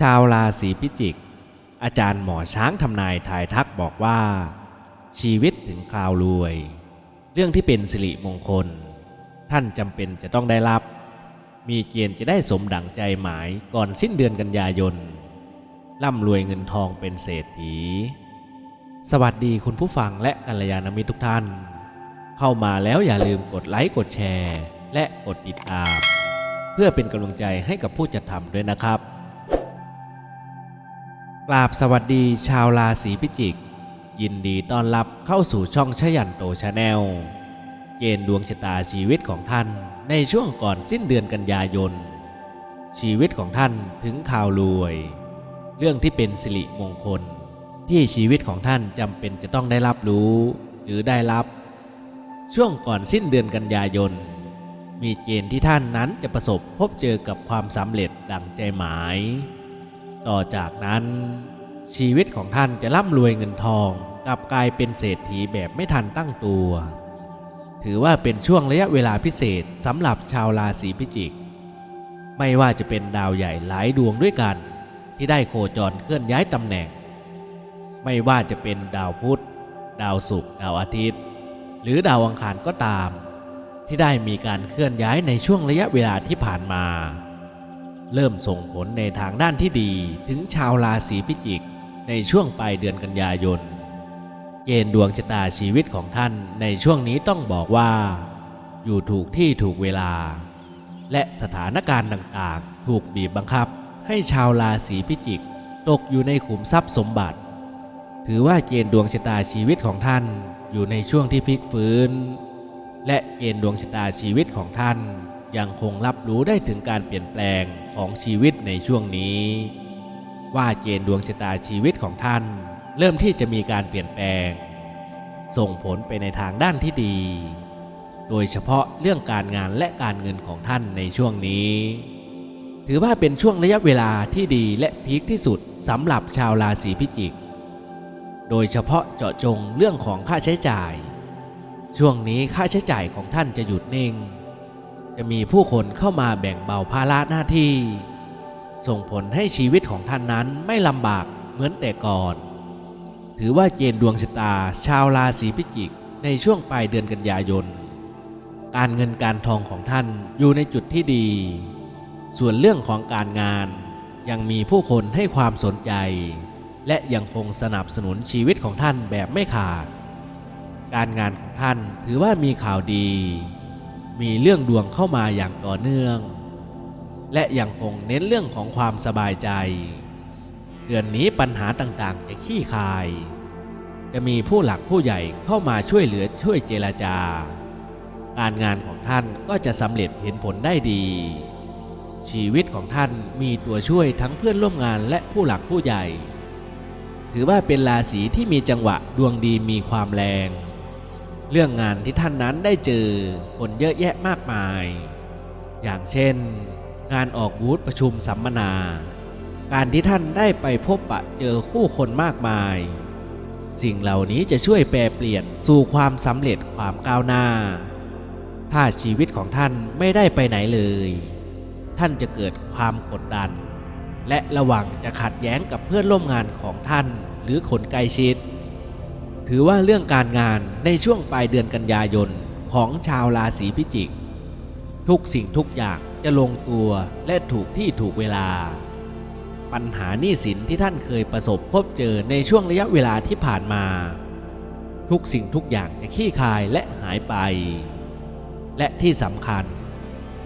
ชาวราศีพิจิก อาจารย์หมอช้างทำนายทายทักบอกว่า ชีวิตถึงคราวรวย เรื่องที่เป็นสิริมงคล ท่านจำเป็นจะต้องได้รับ มีเกณฑ์จะได้สมดังใจหมายก่อนสิ้นเดือนกันยายนร่ำรวยเงินทองเป็นเศรษฐี สวัสดีคุณผู้ฟังและกัลยาณมิตรทุกท่าน เข้ามาแล้วอย่าลืมกดไลค์กดแชร์ และกดติดตาม เพื่อเป็นกำลังใจให้กับผู้จัดทำด้วยนะครับ กราบสวัสดีชาวราศีพิจิก ยินดีต้อนรับเข้าสู่ช่องชยันโตชาแนลเกณฑ์ดวงชะตาชีวิตของท่านในช่วงก่อนสิ้นเดือนกันยายน ชีวิตของท่านถึงข่าวรวย เรื่องที่เป็นสิริมงคล ที่ชีวิตของท่านจำเป็นจะต้องได้รับรู้ หรือได้รับ ช่วงก่อนสิ้นเดือนกันยายน มีเกณฑ์ที่ท่านนั้นจะประสบพบเจอกับความสำเร็จดังใจหมาย ต่อจากนั้น ชีวิตของท่านจะร่ำรวยเงินทองกลับกลายเป็นเศรษฐีแบบไม่ทันตั้งตัว ถือว่าเป็นช่วงระยะเวลาพิเศษสำหรับชาวราศีพิจิก ไม่ว่าจะเป็นดาวใหญ่หลายดวงด้วยกัน ที่ได้โคจรเคลื่อนย้ายตำแหน่ง ไม่ว่าจะเป็นดาวพุธ ดาวศุกร์ดาวอาทิตย์ หรือดาวอังคารก็ตาม ที่ได้มีการเคลื่อนย้ายในช่วงระยะเวลาที่ผ่านมา เริ่มส่งผลในทางด้านที่ดีถึงชาวราศีพิจิก ในช่วงปลายเดือนกันยายน เกณฑ์ดวงชะตาชีวิตของท่านในช่วงนี้ต้องบอกว่า อยู่ถูกที่ถูกเวลา และสถานการณ์ต่างๆ ถูกบีบบังคับ ให้ชาวราศีพิจิก ตกอยู่ในขุมทรัพย์สมบัติ ถือว่าเกณฑ์ดวงชะตาชีวิตของท่านอยู่ในช่วงที่พลิกฟื้น และเกณฑ์ดวงชะตาชีวิตของท่าน ยังคงรับรู้ได้ถึงการเปลี่ยนแปลงของชีวิตในช่วงนี้ ว่าเกณฑ์ดวงชะตาชีวิตของท่าน เริ่มที่จะมีการเปลี่ยนแปลง ส่งผลไปในทางด้านที่ดี โดยเฉพาะเรื่องการงานและการเงินของท่านในช่วงนี้ ถือว่าเป็นช่วงระยะเวลาที่ดีและพีคที่สุดสำหรับชาวราศีพิจิก โดยเฉพาะเจาะจงเรื่องของค่าใช้จ่าย ช่วงนี้ค่าใช้จ่ายของท่านจะหยุดนิ่ง จะมีผู้คนเข้ามาแบ่งเบาภาระหน้าที่ ส่งผลให้ชีวิตของท่านนั้นไม่ลำบากเหมือนแต่ก่อน ถือว่าเกณฑ์ดวงชะตาชาวราศีพิจิกในช่วงปลายเดือนกันยายน การเงินการทองของท่านอยู่ในจุดที่ดี ส่วนเรื่องของการงานยังมีผู้คนให้ความสนใจ และยังคงสนับสนุนชีวิตของท่านแบบไม่ขาด การงานของท่านถือว่ามีข่าวดี มีเรื่องดวงเข้ามาอย่างต่อเนื่อง และยังคงเน้นเรื่องของความสบายใจ เดือนนี้ปัญหาต่างๆจะขี้คาย จะมีผู้หลักผู้ใหญ่เข้ามาช่วยเหลือช่วยเจรจา การงานของท่านก็จะสำเร็จเห็นผลได้ดี ชีวิตของท่านมีตัวช่วยทั้งเพื่อนร่วมงานและผู้หลักผู้ใหญ่ ถือว่าเป็นราศีที่มีจังหวะดวงดีมีความแรง เรื่องงานที่ท่านนั้นได้เจอคนเยอะแยะมากมาย อย่างเช่น งานออกบูธประชุมสัมมนา การที่ท่านได้ไปพบปะเจอคู่คนมากมาย สิ่งเหล่านี้จะช่วยแปลเปลี่ยนสู่ความสำเร็จความก้าวหน้า ถ้าชีวิตของท่านไม่ได้ไปไหนเลย ท่านจะเกิดความกดดัน และระวังจะขัดแย้งกับเพื่อนร่วมงานของท่านหรือคนใกล้ชิด ถือว่าเรื่องการงานในช่วงปลายเดือนกันยายนของชาวราศีพิจิก ทุกสิ่งทุกอย่างจะลงตัวและถูกที่ถูกเวลา ปัญหาหนี้สินที่ท่านเคยประสบพบเจอในช่วงระยะเวลาที่ผ่านมา ทุกสิ่งทุกอย่างจะขี้คายและหายไป และที่สำคัญ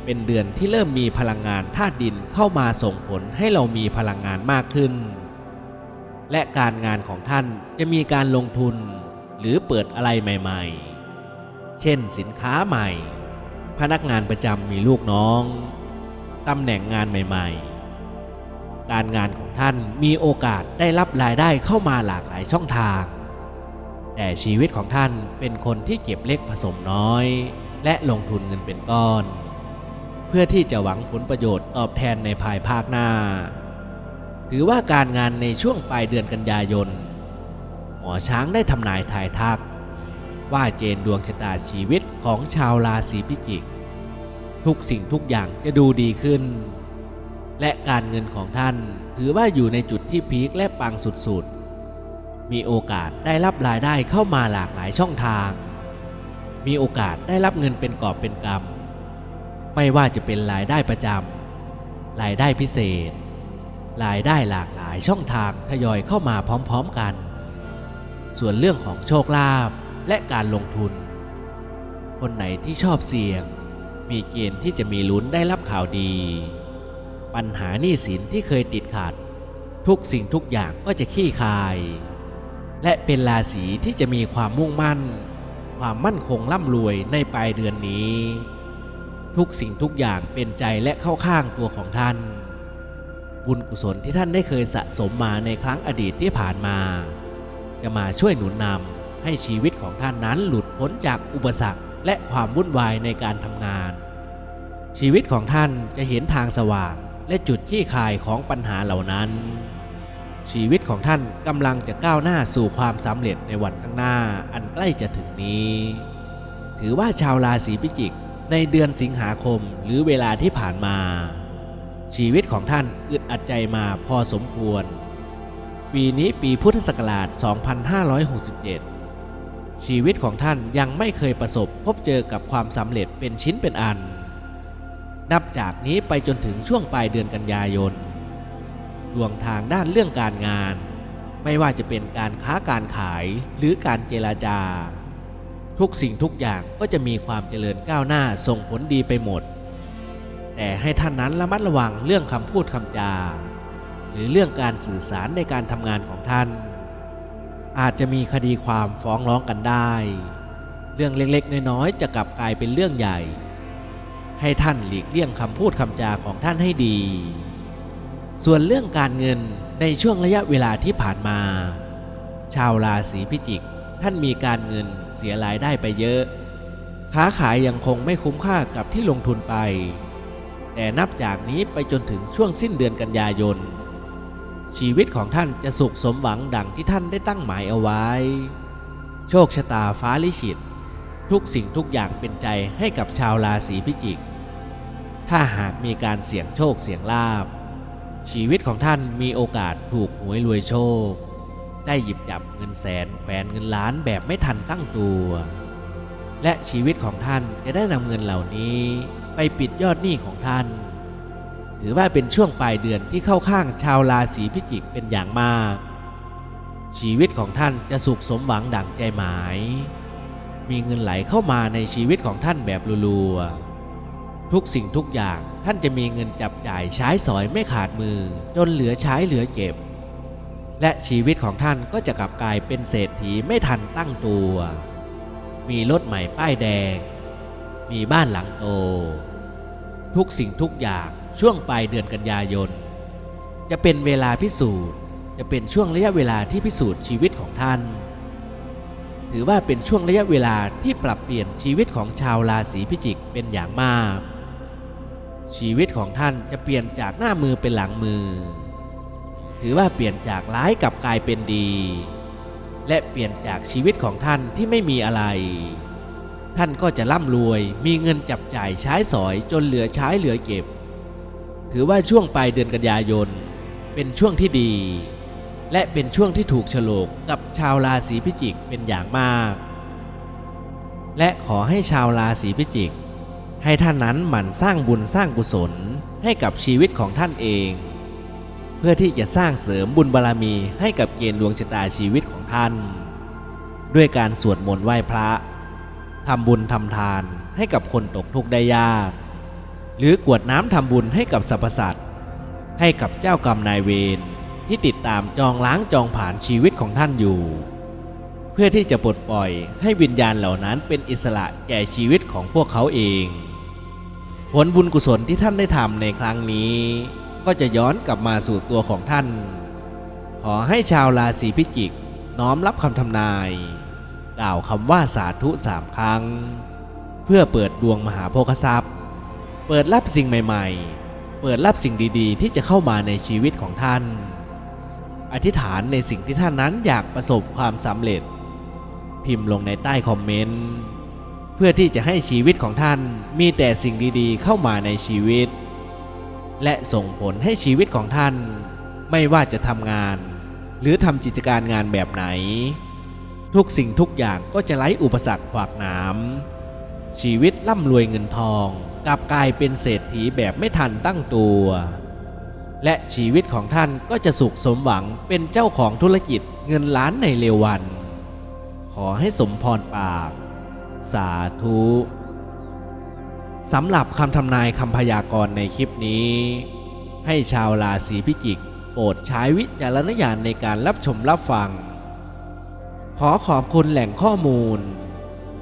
เป็นเดือนที่เริ่มมีพลังงานธาตุดินเข้ามาส่งผลให้เรามีพลังงานมากขึ้น และการงานของท่านจะมีการลงทุนหรือเปิดอะไรใหม่ๆ เช่นสินค้าใหม่ พนักงานประจำมีลูกน้อง ตำแหน่งงานใหม่ๆ การงานของท่านมีโอกาสได้รับรายได้เข้ามาหลากหลายช่องทาง แต่ชีวิตของท่านเป็นคนที่เก็บเล็กผสมน้อย และลงทุนเงินเป็นก้อน เพื่อที่จะหวังผลประโยชน์ตอบแทนในภายภาคหน้า ถือว่าการงานในช่วงปลายเดือนกันยายน หมอช้างได้ทำนายทายทัก ว่าเจนดวงชะตาชีวิตของชาวราศีพิจิก ทุกสิ่งทุกอย่างจะดูดีขึ้น และการเงินของท่านถือว่าอยู่ในจุดที่พีคและปังสุดๆ มีโอกาสได้รับรายได้เข้ามาหลากหลายช่องทาง มีโอกาสได้รับเงินเป็นกอบเป็นกำไม่ว่าจะเป็นรายได้ประจำรายได้พิเศษ รายได้หลากหลายช่องทางทยอยเข้ามาพร้อมๆกัน ส่วนเรื่องของโชคลาภและการลงทุน คนไหนที่ชอบเสี่ยง มีเกณฑ์ที่จะมีลุ้นได้รับข่าวดี ปัญหาหนี้สินที่เคยติดขัด ทุกสิ่งทุกอย่างก็จะขี้คาย และเป็นราศีที่จะมีความมุ่งมั่น ความมั่นคงร่ำรวยในปลายเดือนนี้ ทุกสิ่งทุกอย่างเป็นใจและเข้าข้างตัวของท่าน บุญกุศลที่ท่านได้เคยสะสมมาในครั้งอดีตที่ผ่านมา จะมาช่วยหนุนนำให้ชีวิตของท่านนั้นหลุดพ้นจากอุปสรรคและความวุ่นวายในการทำงาน ชีวิตของท่านจะเห็นทางสว่างและจุดขี้คายของปัญหาเหล่านั้น ชีวิตของท่านกำลังจะก้าวหน้าสู่ความสำเร็จในวันข้างหน้าอันใกล้จะถึงนี้ ถือว่าชาวราศีพิจิกในเดือนสิงหาคมหรือเวลาที่ผ่านมา ชีวิตของท่านอึดอัดใจมาพอสมควร ปีนี้ปีพุทธศักราช 2567 ชีวิตของท่านยังไม่เคยประสบพบเจอกับความสำเร็จเป็นชิ้นเป็นอัน นับจากนี้ไปจนถึงช่วงปลายเดือนกันยายน ดวงทางด้านเรื่องการงาน ไม่ว่าจะเป็นการค้าการขายหรือการเจราจา ทุกสิ่งทุกอย่างก็จะมีความเจริญก้าวหน้าส่งผลดีไปหมด แต่ให้ท่านนั้นระมัดระวังเรื่องคำพูดคำจา หรือเรื่องการสื่อสารในการทำงานของท่าน อาจจะมีคดีความฟ้องร้องกันได้ เรื่องเล็กๆ น้อยๆจะกลับกลายเป็นเรื่องใหญ่ ให้ท่านหลีกเลี่ยงคำพูดคำจาของท่านให้ดี ส่วนเรื่องการเงินในช่วงระยะเวลาที่ผ่านมา ชาวราศีพิจิก ท่านมีการเงินเสียรายได้ไปเยอะ ค้าขายยังคงไม่คุ้มค่ากับที่ลงทุนไป แต่นับจากนี้ไปจนถึงช่วงสิ้นเดือนกันยายน ชีวิตของท่านจะสุขสมหวังดังที่ท่านได้ตั้งหมายเอาไว้ โชคชะตาฟ้าลิขิตทุกสิ่งทุกอย่างเป็นใจให้กับชาวราศีพิจิก ถ้าหากมีการเสี่ยงโชคเสี่ยงลาบ ชีวิตของท่านมีโอกาสถูกหวยรวยโชค ได้หยิบจับเงินแสนแขวนเงินล้านแบบไม่ทันตั้งตัว และชีวิตของท่านจะได้นำเงินเหล่านี้ ไปปิดยอดหนี้ของท่าน ถือว่าเป็นช่วงปลายเดือนที่เข้าข้างชาวราศีพิจิกเป็นอย่างมาก ชีวิตของท่านจะสุขสมหวังดั่งใจหมาย มีเงินไหลเข้ามาในชีวิตของท่านแบบรัวๆทุกสิ่งทุกอย่างท่านจะมีเงินจับจ่ายใช้สอยไม่ขาดมือ จนเหลือใช้เหลือเก็บ และชีวิตของท่านก็จะกลับกลายเป็นเศรษฐีไม่ทันตั้งตัว มีรถใหม่ป้ายแดง มีบ้านหลังโต ทุกสิ่งทุกอย่างช่วงปลายเดือนกันยายน จะเป็นเวลาพิสูจน์ จะเป็นช่วงระยะเวลาที่พิสูจน์ชีวิตของท่าน ถือว่าเป็นช่วงระยะเวลาที่ปรับเปลี่ยนชีวิตของชาวราศีพิจิกเป็นอย่างมาก ชีวิตของท่านจะเปลี่ยนจากหน้ามือเป็นหลังมือ ถือว่าเปลี่ยนจากร้ายกลับกลายเป็นดี และเปลี่ยนจากชีวิตของท่านที่ไม่มีอะไร ท่านก็จะร่ำรวย มีเงินจับจ่ายใช้สอยจนเหลือใช้เหลือเก็บ ถือว่าช่วงปลายเดือนกันยายน เป็นช่วงที่ดี และเป็นช่วงที่ถูกฉลกกับชาวราศีพิจิกเป็นอย่างมาก และขอให้ชาวราศีพิจิก ให้ท่านนั้นหมั่นสร้างบุญสร้างกุศลให้กับชีวิตของท่านเอง เพื่อที่จะสร้างเสริมบุญบารรมีให้กับเกณฑ์ดวงชะตาชีวิตของท่าน ด้วยการสวดมนต์ไหว้พระ ทำบุญทำทานให้กับคนตกทุกข์ได้ยาก หรือกวดน้ำทำบุญให้กับสรรพสัตว์ให้กับเจ้ากรรมนายเวรที่ติดตามจองล้างจองผ่านชีวิตของท่านอยู่ เพื่อที่จะปลดปล่อยให้วิญญาณเหล่านั้นเป็นอิสระแก่ชีวิตของพวกเขาเอง ผลบุญกุศลที่ท่านได้ทำในครั้งนี้ ก็จะย้อนกลับมาสู่ตัวของท่าน ขอให้ชาวราศีพิจิก น้อมรับคำทำนาย กล่าวคำว่าสาธุสามครั้ง เพื่อเปิดดวงมหาโภคทรัพย์ เปิดรับสิ่งใหม่ๆ เปิดรับสิ่งดีๆ ที่จะเข้ามาในชีวิตของท่าน อธิษฐานในสิ่งที่ท่านนั้นอยากประสบความสำเร็จ พิมพ์ลงในใต้คอมเมนต์เพื่อที่จะให้ชีวิตของท่านมีแต่สิ่งดีๆ เข้ามาในชีวิต และส่งผลให้ชีวิตของท่าน ไม่ว่าจะทำงาน หรือทำกิจการงานแบบไหน ทุกสิ่งทุกอย่างก็จะไร้อุปสรรคขวากหนามชีวิตร่ำรวยเงินทองกลับกลายเป็นเศรษฐีแบบไม่ทันตั้งตัว และชีวิตของท่านก็จะสุขสมหวังเป็นเจ้าของธุรกิจเงินล้านในเร็ววัน ขอให้สมพรปาก สาธุสำหรับคำทำนายคำพยากรณ์ในคลิปนี้ ให้ชาวราศีพิจิก โปรดใช้วิจารณญาณในการรับชมรับฟัง ขอขอบคุณแหล่งข้อมูล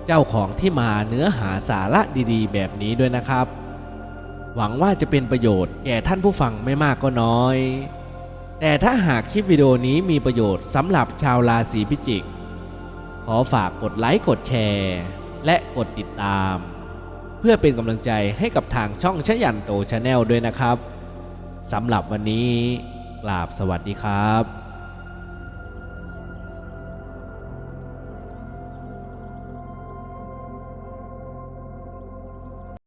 เจ้าของที่มาเนื้อหาสาระดีๆ แบบนี้ด้วยนะครับ หวังว่าจะเป็นประโยชน์แก่ท่านผู้ฟังไม่มากก็น้อย แต่ถ้าหากคลิปวิดีโอนี้มีประโยชน์สำหรับชาวราศีพิจิก ขอฝากกดไลค์กดแชร์ และกดติดตาม เพื่อเป็นกำลังใจให้กับทางช่องชยันโตชาแนลด้วยนะครับสำหรับวันนี้กราบสวัสดีครับ